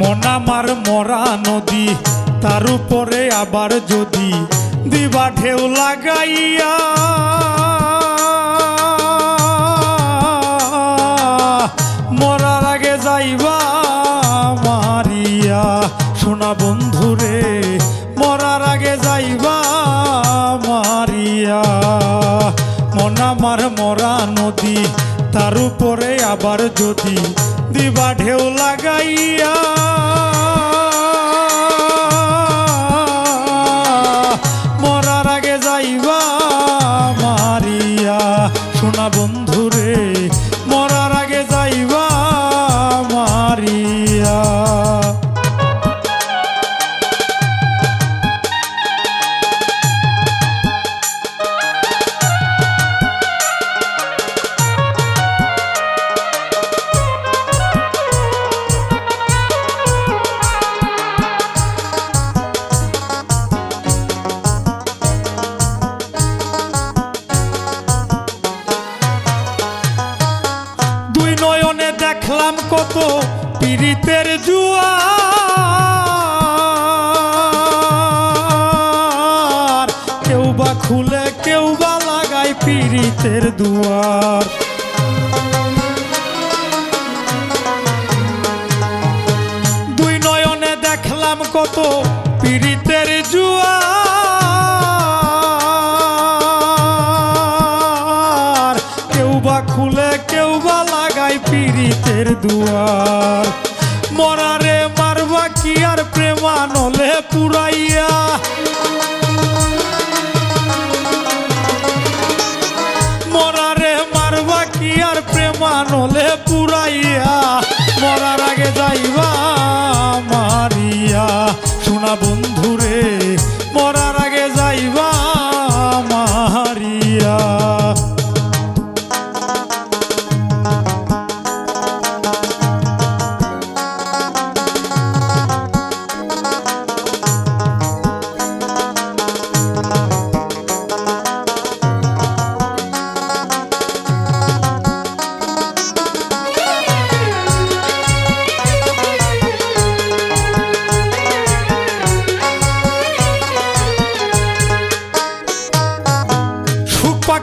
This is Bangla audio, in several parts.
মন আমার মরা নদী তার উপরে আবার যদি দিবা ঢেউ লাগাইয়া। মরার আগে যাইবা মারিয়া। সোনা বন্ধুরে, মরার আগে যাইবা মারিয়া। মন আমার মরা নদী, তার উপরে আবার যদি দিবা ঢেউ লাগাইয়া। কত পীড়িতের জুয়ার। কেউ বা খুলে কেউ বা লাগায় পীড়িতের দুয়ার। বা খুলে কেউ বা লাগায় পীড়িতের দুয়ার। মরারে মারবা কি আর প্রেমানলে পুরাইয়া। মরারে মারবা কি আর প্রেমানলে পুরাইয়া। মরার আগে যাইবা মারিয়া। সোনা বন্ধুরে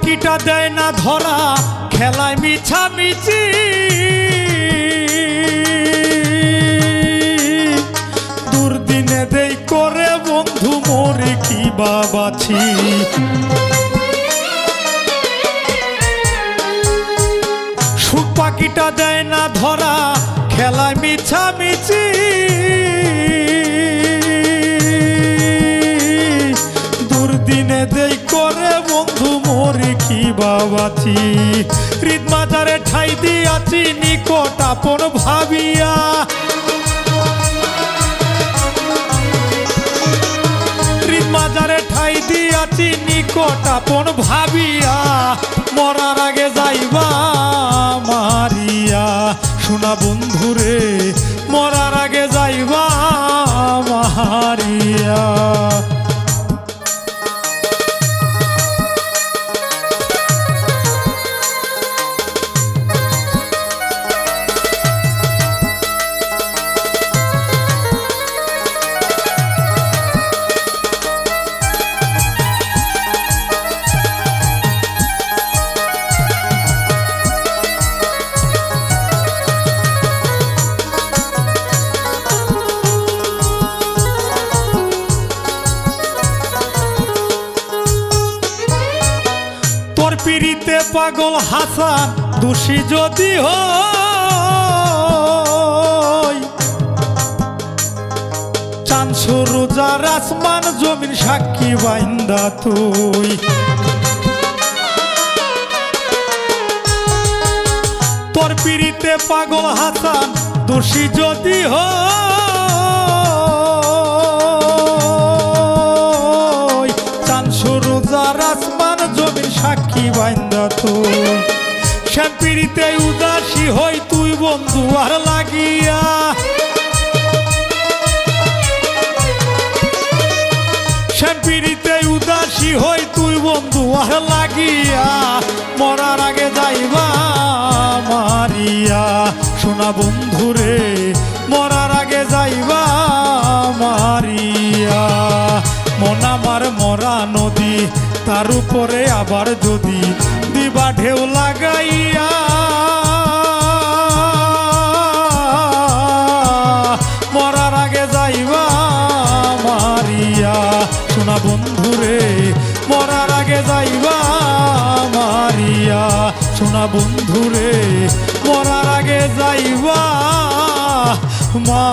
পাখিটা দেয় না ধরা, খেলায় মিছা মিছি। দুর্দিনে দেই করে বন্ধু, মোরে কি বাবাছি সুখ পাখিটা দেয় না ধরা, খেলায় মিছা। বাবাছি হৃদ মাজারে ঠাই দিয়াছি, নিকট আপন ভাবিয়া। হৃদ মাজারে ঠাই দিয়াছি, নিকট আপন ভাবিয়া। মরার আগে যাইবা মারিয়া। সোনা বন্ধুরে, মরার আগে যাইবা পিড়িতে পাগল হাসান, দোষী যদি হই চান সুরুজার আসমান জমিন সাক্ষী বাইন্দা তুই। তোর পিড়িতে পাগল হাসান, দোষী যদি হই শ্যাম্পিরিতে উদাসী হই তুই বন্ধু আর লাগিয়া। শ্যাম্পিরিতে উদাসী হই তুই বন্ধু আর লাগিয়া। মরার আগে যাইবা মারিয়া। সোনা বন্ধু রে তার উপরে আবার যদি দিবা ঢেউ লাগাইয়া। মরার আগে যাইবা মারিয়া। সোনা বন্ধু রে মরার আগে যাইবা মারিয়া। সোনা বন্ধু রে মরার আগে যাইবা মা